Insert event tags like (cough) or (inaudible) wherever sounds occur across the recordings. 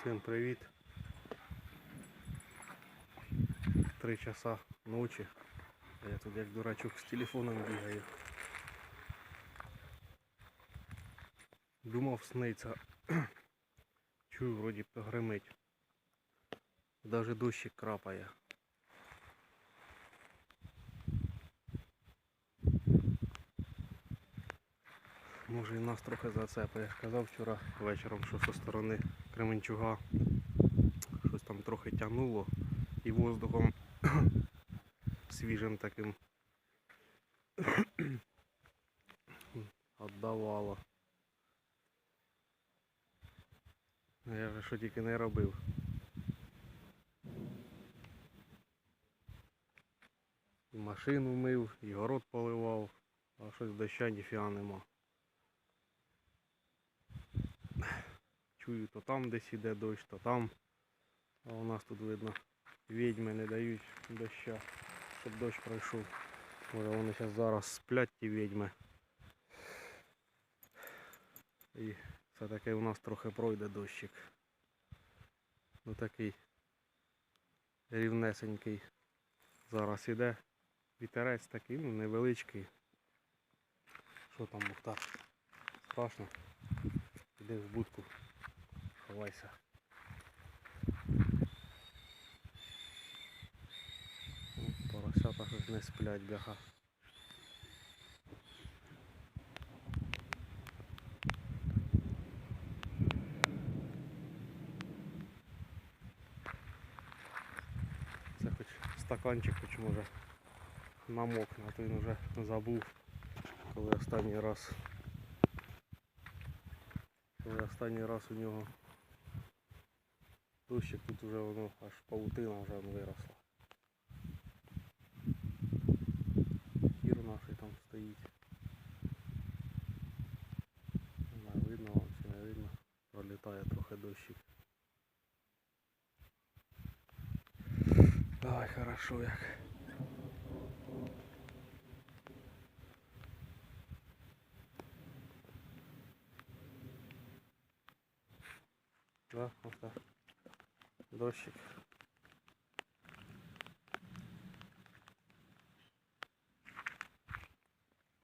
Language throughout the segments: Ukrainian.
Всім привіт. Три часа ночі. А Я тут як дурачок з телефоном бігаю. Думав сниться. (clears throat) Чую, вроді б гримить. Даже дощик крапає. Може і нас трохи зацепить. Я казав вчора вечором, що зі сторони Кременчуга щось там трохи тягнуло і воздухом (coughs) свіжим таким (coughs) віддавало. Я вже що тільки не робив. І машину мив, і город поливав, а щось доща ніфіга нема. Чую, то там десь іде дощ, то там. А у нас тут видно відьми не дають доща, щоб дощ пройшов. Може вони зараз зараз сплять ті відьми. І все-таки у нас трохи пройде дощик. Ну такий рівнесенький зараз іде. Вітерець такий, ну невеличкий. Що там Мухтар? Страшно. Іди в будку. Ховайся. Поросята не сплять, бляха. Стаканчик хоч може намокне, а то він вже забув, коли останній раз. Коли останній раз у нього дощик тут вже воно аж паутина вже виросла. Кір наш там стоїть. Не видно вам чи не видно. Пролітає трохи дощик. Давай хорошо як. Да, вот так. Дощик.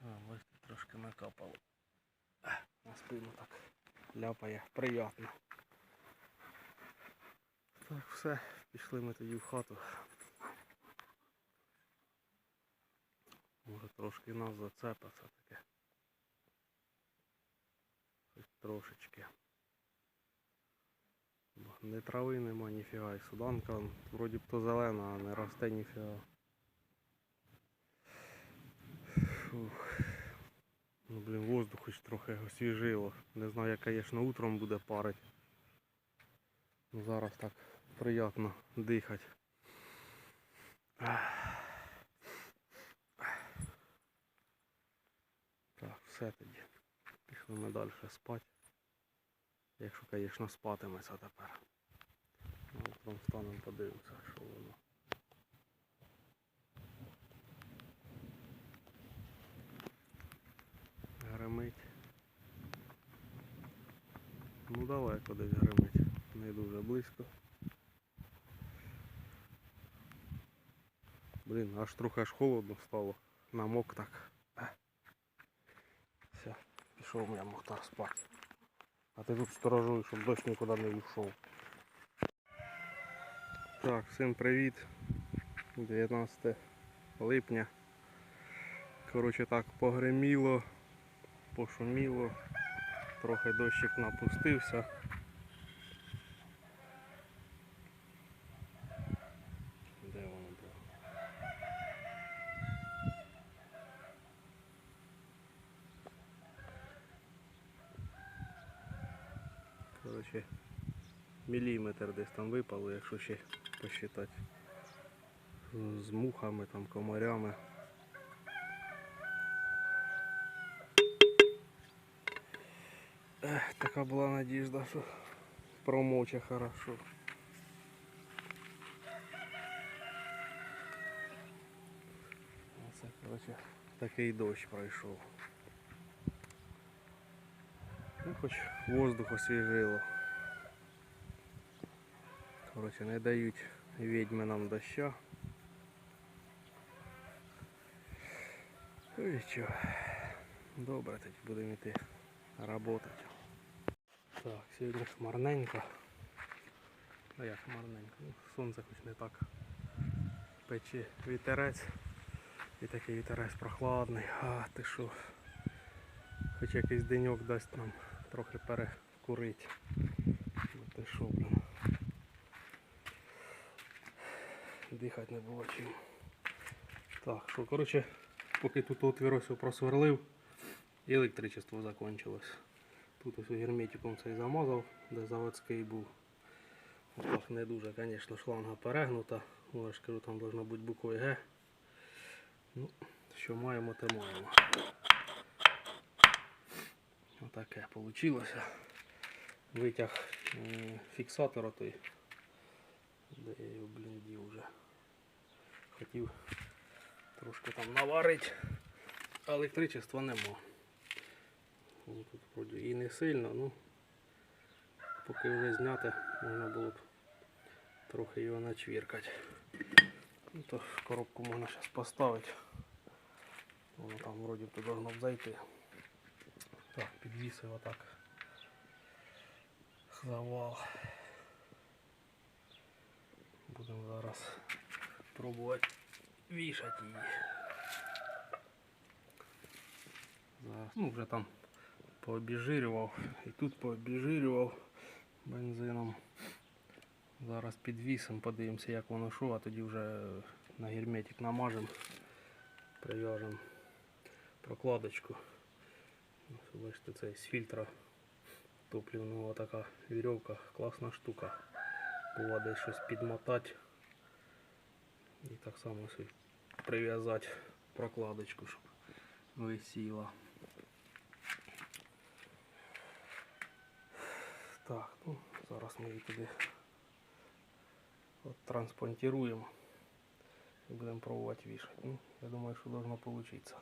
А, ось тут трошки накапало. Ех, На спину так ляпає. Приятно. Так, все, пішли ми тоді в хату. Може трошки нас зацепиться таке. Хоч трошечки. Не трави нема ніфіга. І суданка вроді б то зелена, а не росте ніфіга. Фух. Ну блін, воздух хоч трохи освіжило. Не знаю, як, звісно, утром буде парить. Ну зараз так приємно дихати. Так, все тоді. Пішли ми далі спати. Якщо, звісно, спатиметься тепер. Утром встанемо, подивимося, що воно. Гримить. Ну далеко десь гримить. Не дуже близько. Блін, аж трохи аж холодно стало. Намок так. Е. Все, пішов у мене Мухтар спати. А ти тут сторожуй, щоб дощ нікуди не йшов. Так, всім привіт. 19 липня. Коротше так, погриміло, пошуміло, трохи дощик напустився. Де воно було? Коротше, міліметр десь там випало, якщо ще посчитати. З мухами, там, комарями. Ех, така була надіжда, що промоче хорошо. Оце, коротше, такий дощ пройшов. Ну, хоч воздух освіжило. Коротше, не дають відьми нам доща. Ну і що, добре, тоді будемо йти працювати. Так, сьогодні хмарненько. Ну як хмарненько? Ну, сонце хоч не так пече вітерець. І такий вітерець прохладний. А ти що? Хоч якийсь деньок дасть нам трохи перекурити. Ну ти що, блін. Дихати не було чим. Так, що, коротше, поки тут отвір ось просверлив, і електричество закончилось. Тут ось герметиком цей замазав, де заводський був. Отак не дуже, звісно, шланга перегнута. Ну, я ж кажу, там должна бути буква Г. Ну, що маємо, те маємо. Отаке вийшло. Витяг фіксатора той. Де я його, блін, дів вже. Хотів трошки там наварити, а електричества нема. Тут вроді і не сильно, ну поки вже зняти, можна було б трохи його начвіркати. Ну, то коробку можна зараз поставити. Воно там вроді б должно б зайти. Так, підвісив отак. Завал. Будемо зараз пробувати вішати її. Зараз, ну вже там пообіжирював і тут пообіжирював бензином. Зараз підвісимо, подивимося як воно що, а тоді вже на герметик намажемо, прив'яжемо прокладочку. Бачите, це з фільтра топливного така вірьовка, класна штука. Була десь щось підмотати і так само прив'язати прокладочку, щоб висіла. Так, ну зараз ми її туди от транспонтируємо і будемо пробувати вішати. Ну, я думаю, що должно получиться.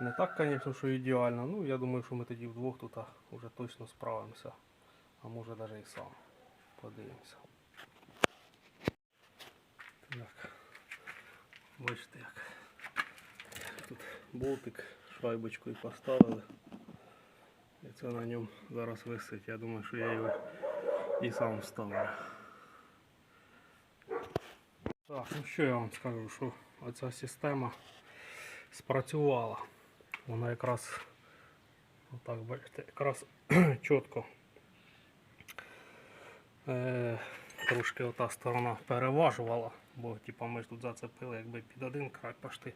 Не так, звісно, що ідеально. Ну, я думаю, що ми тоді вдвох тут вже точно справимося. А може навіть і сам. Подивимося. Так. Бачите як. Тут болтик шайбочкою поставили. І це на ньому зараз висить. Я думаю, що я його і сам вставлю. Так, ну що я вам скажу, що оця система спрацювала. Вона якраз отак, бачите, якраз (clears throat) чітко. Е, трошки ота сторона переважувала, бо типу, ми ж тут зацепили якби під один край пошти.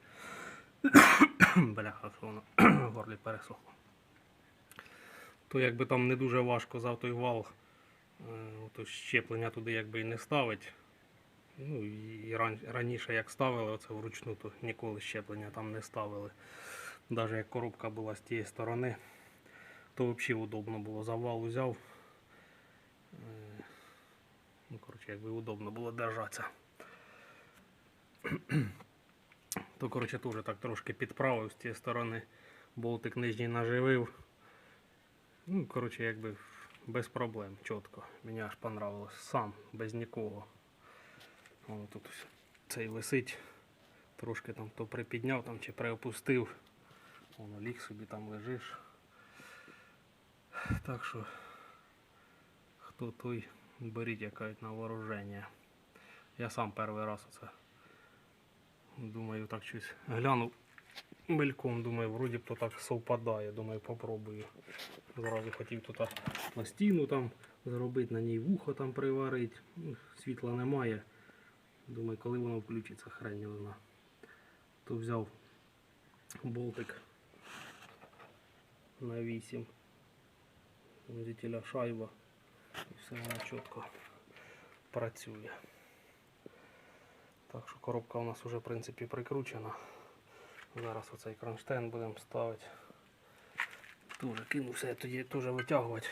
(clears throat) Бляха, що воно (clears throat) в горлі пересохло. То якби там не дуже важко за той вал, е, то щеплення туди якби і не ставить. Ну і раніше як ставили оце вручну, то ніколи щеплення там не ставили. Навіть як коробка була з тієї сторони, то взагалі удобно було. Завал узяв. Е, Ну, коротше, якби удобно було держатися. То, коротше, теж так трошки підправив з тієї сторони. Болтик нижній наживив. Ну, коротше, якби без проблем, чітко. Мені аж понравилось. Сам, без нікого. Воно тут ось цей висить. Трошки там то припідняв там чи приопустив. Воно ліг собі там лежиш. Так що хто той беріть як кажуть, на вооруження. Я сам перший раз оце думаю так щось глянув мельком, думаю, вроді б то так совпадає, думаю, попробую. Зразу хотів тут пластину там зробити, на ній вухо там приварити. Світла немає. Думаю, коли воно включиться, хрень його зна. То взяв болтик на 8. Візителя шайба. І все воно чітко працює. Так що коробка у нас вже в принципі прикручена. Зараз оцей кронштейн будемо ставити. Тоже кинувся я тоді теж витягувати.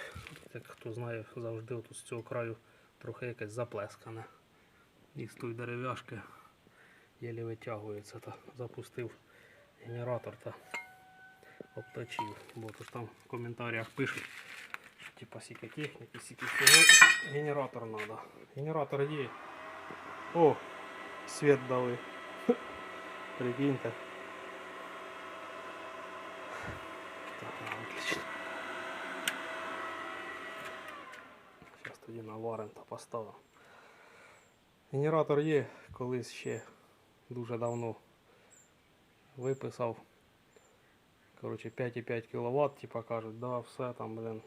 Як хто знає, завжди тут з цього краю трохи якесь заплескане. І з тої дерев'яшки єлі витягується. Та запустив генератор та обточив. Бо то там в коментарях пишуть, що типа скільки техніки, скільки всього. Генератор треба. Генератор є. О, світ дали. (laughs) Прикиньте. Так, на виключити. Зараз тоді наваримо та поставимо. Генератор є, колись ще дуже давно виписав. Коротше, 5,5 кВт, типа кажуть, да, все там, блин.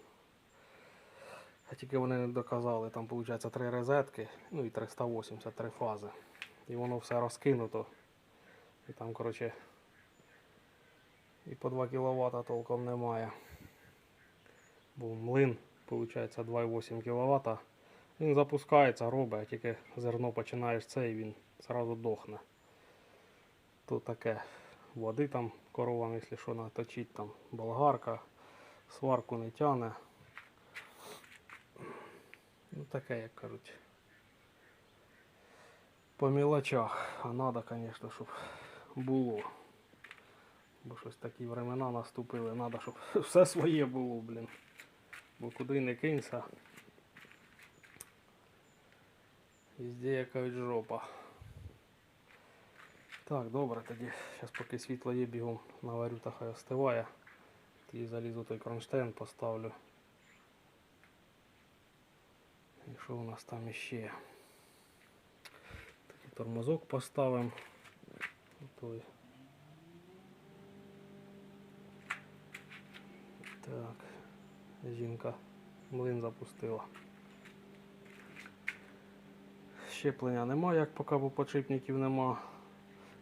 А тільки вони не доказали, там виходить 3 розетки, ну і 383 фази. І воно все розкинуто. І там, коротше, і по 2 кВт толком немає. Бо млин, виходить, 2,8 кВт. Він запускається, робить, а тільки зерно починаєш це і він зразу дохне. Тут таке. Води там коровам, якщо що, наточить, там болгарка, сварку не тяне. Ну таке, як кажуть. По мілочах. А треба, звісно, щоб було. Бо щось такі времена наступили. Треба, щоб (laughs) все своє було, блін. Бо куди не кинься. Везде якась жопа. Так, добре тоді. Зараз поки світло є, бігом наварю та хай остиває. Тоді залізу той кронштейн поставлю. І що у нас там іще? Такий тормозок поставимо. Той. Так, жінка млин запустила. Щеплення немає, як поки бо подшипників нема.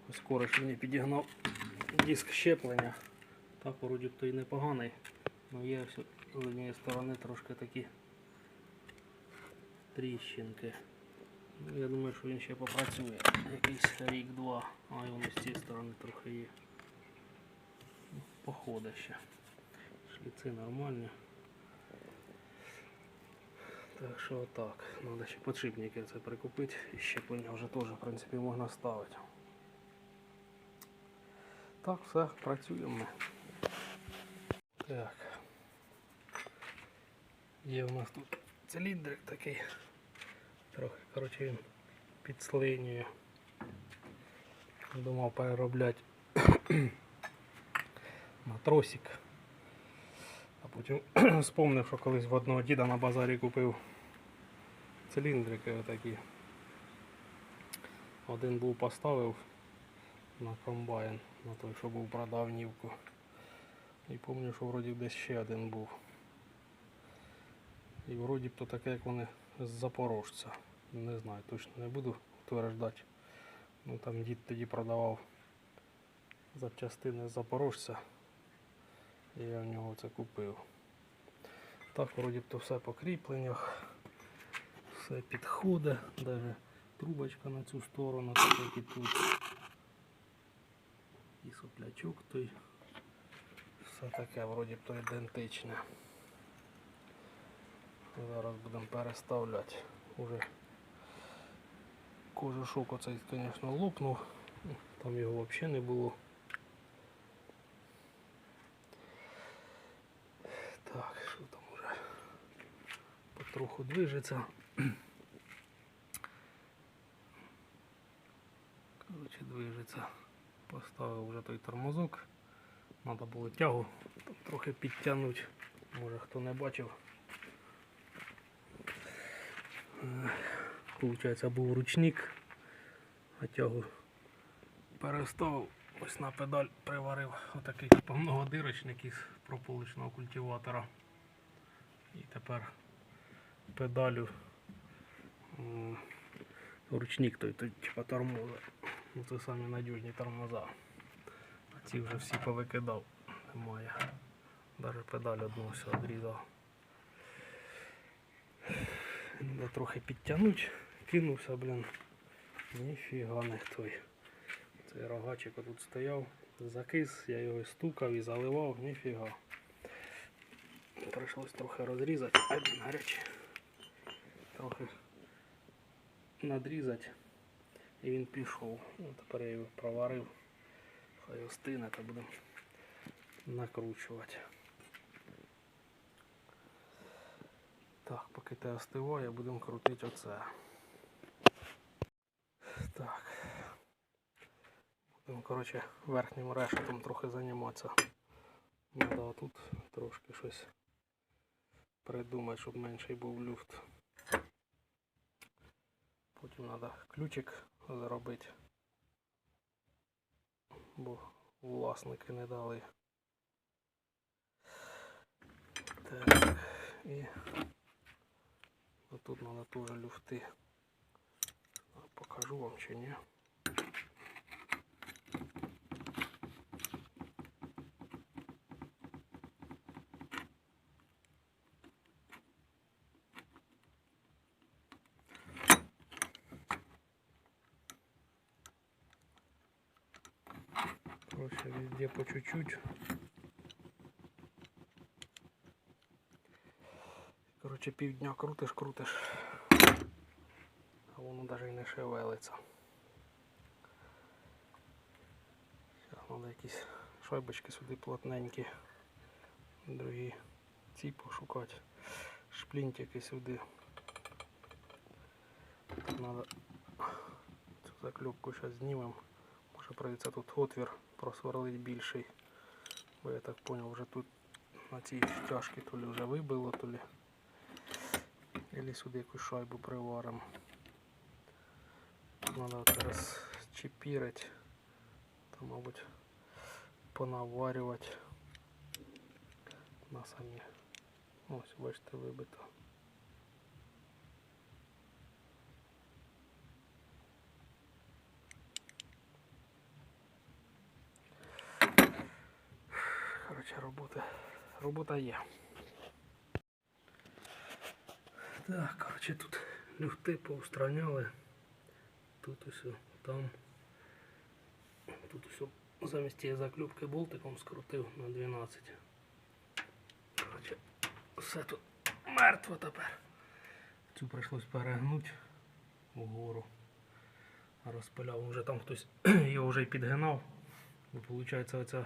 Ось кореш мені підігнав диск щеплення. Так, вроді то й непоганий. Ну є з однієї сторони трошки такі тріщинки. Ну, я думаю, що він ще попрацює. Якийсь рік-два. А і воно з цієї сторони трохи є. Ну, Походить ще. Шліци нормальні. Так що отак. Надо ще подшипники це прикупити. І щеплення вже теж, в принципі, можна ставити. Так, все, працюємо. ми. Так. Є у нас тут циліндрик такий. Трохи, коротше, він підслинює. Думав переробляти (clears throat) на тросик. А потім (clears throat) вспомнив, що колись в одного діда на базарі купив циліндрики отакі. Один був поставив на комбайн, на той, що був продав нівку. І пам'ятаю, що вроді десь ще один був. І вроді б то таке, як вони з Запорожця. Не знаю, точно не буду утверждати. Ну там дід тоді продавав запчастини з Запорожця. І я в нього це купив. Так, вроді б то все по кріпленнях. Все підходить, навіть трубочка на цю сторону, так і тут. І соплячок той. Все таке вроді б то ідентичне. Зараз будемо переставляти. Уже кожушок оцей, звісно, лопнув. Там його взагалі не було. Так, що там уже потроху движеться. Коротше, движеться. Поставив вже той тормозок. Треба було тягу трохи підтягнути. Може хто не бачив. Получається був ручник, а тягу переставив, ось на педаль приварив отакий повногодирочник із прополичного культиватора. І тепер педалю ручник той, той типа тормоза. Ну, це самі надіжні тормоза. А ці вже всі повикидав. Немає. Навіть педаль одну все відрізав. Треба трохи підтягнути. Кинувся, блін. Ніфіга не той. Цей рогачик тут стояв, закис, я його стукав і заливав, ніфіга. Прийшлось трохи розрізати. Ай, блін, гаряче. Трохи надрізати. І він пішов. Ну, тепер я його проварив. Хай остине, та будемо накручувати. Так, поки те остиває, будемо крутити оце. Так. Будемо, коротше, верхнім решетом трохи займатися. Треба тут трошки щось придумати, щоб менший був люфт. Потім треба ключик зробити. Бо власники не дали. Так, і тут треба теж люфти. Покажу вам чи ні. Короче, везде по чуть-чуть. Короче, півдня крутиш, крутиш. А воно навіть і не шевелиться. Зараз треба якісь шайбочки сюди плотненькі. Другі ці пошукати. Шплінтики сюди. Тут треба цю заклепку зараз знімемо. Може прийдеться тут отвір просверлить більший. Бо я так зрозумів, вже тут на цій стяжці то ли вже вибило, то ли. Или сюди якусь шайбу приваримо. Надо зараз чіпірити. Та, мабуть, понаварювати на самі. Ось, бачите, вибито. Короче, робота, є. Так, короче, тут люфти поустраняли. Тут усе, там. Тут усе замість тієї заклюпки болтиком скрутив на 12. Короче, все тут мертво тепер. Цю прийшлось перегнути вгору. Розпиляв, вже там хтось (clears throat) його вже підгинав. Виходить оця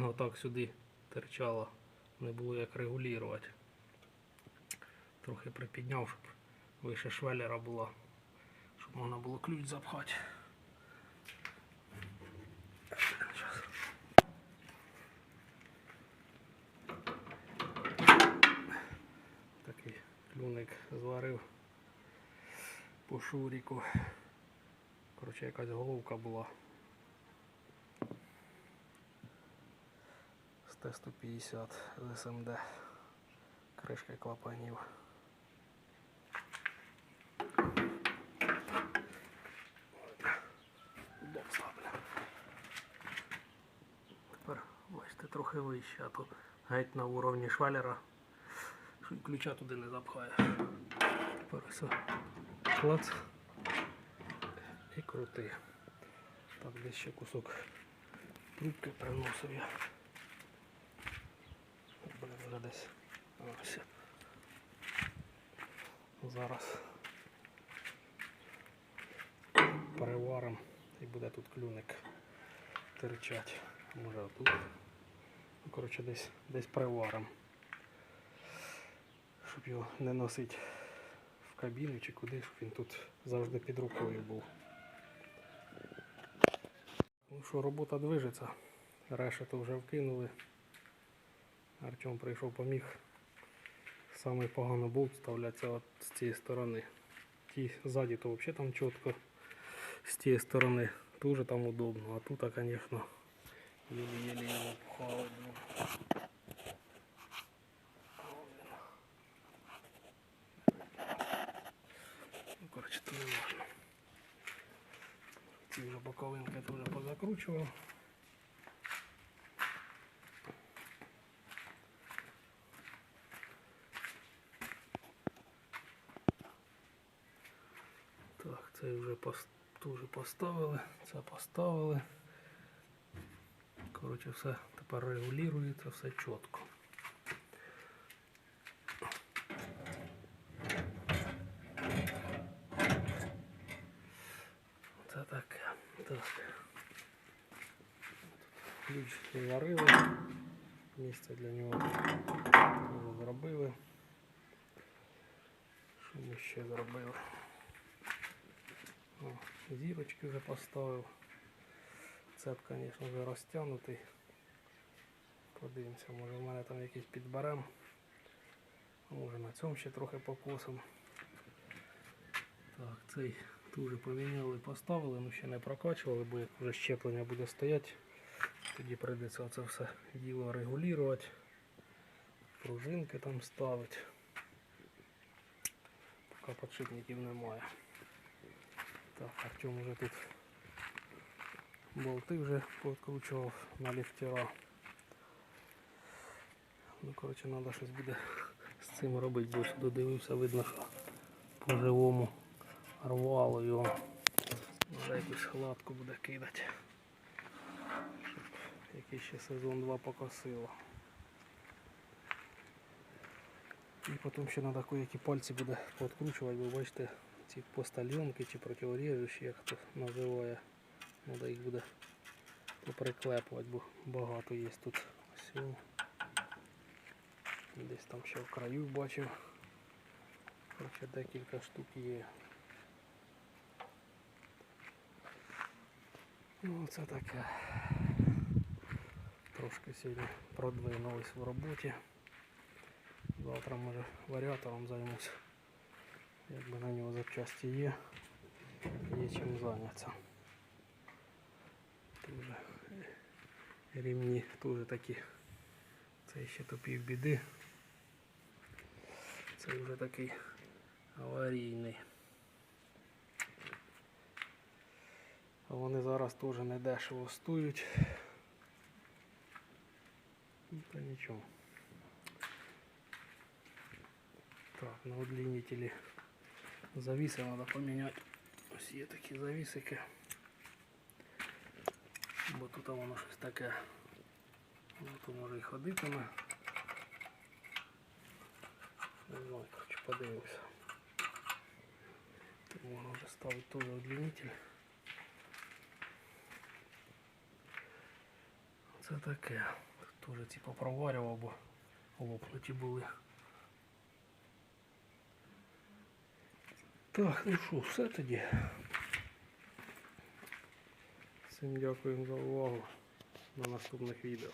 отак сюди терчала. Не було як регулювати. Трохи припідняв, щоб вище швеллера була, щоб можна було ключ запхати. Такий клюник зварив по шуріку. Коротше, якась головка була. Т-150 з СМД. Кришки клапанів. Тепер, бачите, трохи вище, а то геть на уровні швалера, що й ключа туди не запхає. Тепер все. Клац. І крути. Так, десь ще кусок трубки приносив я. Десь. Ось. Зараз переваримо і буде тут клюник терчать. Може отут. Ну, коротше, десь, десь приваримо. Щоб його не носити в кабіну чи куди, щоб він тут завжди під рукою був. Ну що, робота движеться. Решету вже вкинули. Артем прийшов поміг. Самий погано болт вставляться от з цієї сторони. Ті ззаді то взагалі там чітко з тієї сторони. Дуже там удобно, а тут, звісно, єлі-єлі його пхали. блін. Ну, коротше, то не можна. Ці вже боковинки теж позакручував. Так, це вже пос- теж поставили, це поставили. Коротше, все тепер регулюється, все чітко. Це таке. Так. Ключ зварили. Місце для нього теж зробили. Ми ще зробили. О, зірочки вже поставив. Цеп, звісно, вже розтягнутий. Подивимося, може в мене там якийсь підберем. Може на цьому ще трохи покосимо. Так, цей теж поміняли, поставили, ну ще не прокачували, бо як вже щеплення буде стояти, тоді прийдеться це все діло регулювати, пружинки там ставити. Поки подшипників немає. Так, Артем уже тут болти вже подкручував на ліфтера. Ну, коротше, треба щось буде з цим робити, бо сюди дивився, видно, що по-живому рвало його. Вже якусь хладку буде кидати. Щоб який ще сезон 2 покосило. І потім ще треба які пальці буде подкручувати, бо бачите, ці постальонки чи противорежущі, як хто називає. Треба їх буде поприклепувати, бо багато є тут. Ось. о. Десь там ще в краю бачив. Короче, декілька штук є. Ну, це таке. Трошки сьогодні продвинулись в роботі. Завтра може варіатором займусь. Якби на нього запчасті є, є чим зайнятися. Дуже рівні теж такі. Це ще то півбіди. Це вже такий аварійний. А вони зараз теж не дешево стоять. Ну, Та нічого. Так, на удлинителі завіси треба поміняти. Ось є такі завісики. Бо тут воно щось таке. Ну, то може і ходитиме. Не знаю, короче, подивимося. Тут можна вже ставити теж удлинитель. Це таке. Тут теж типу проварював, бо лопнуті були. Так, ну що, все тоді. Всім дякуємо за увагу. До наступних відео.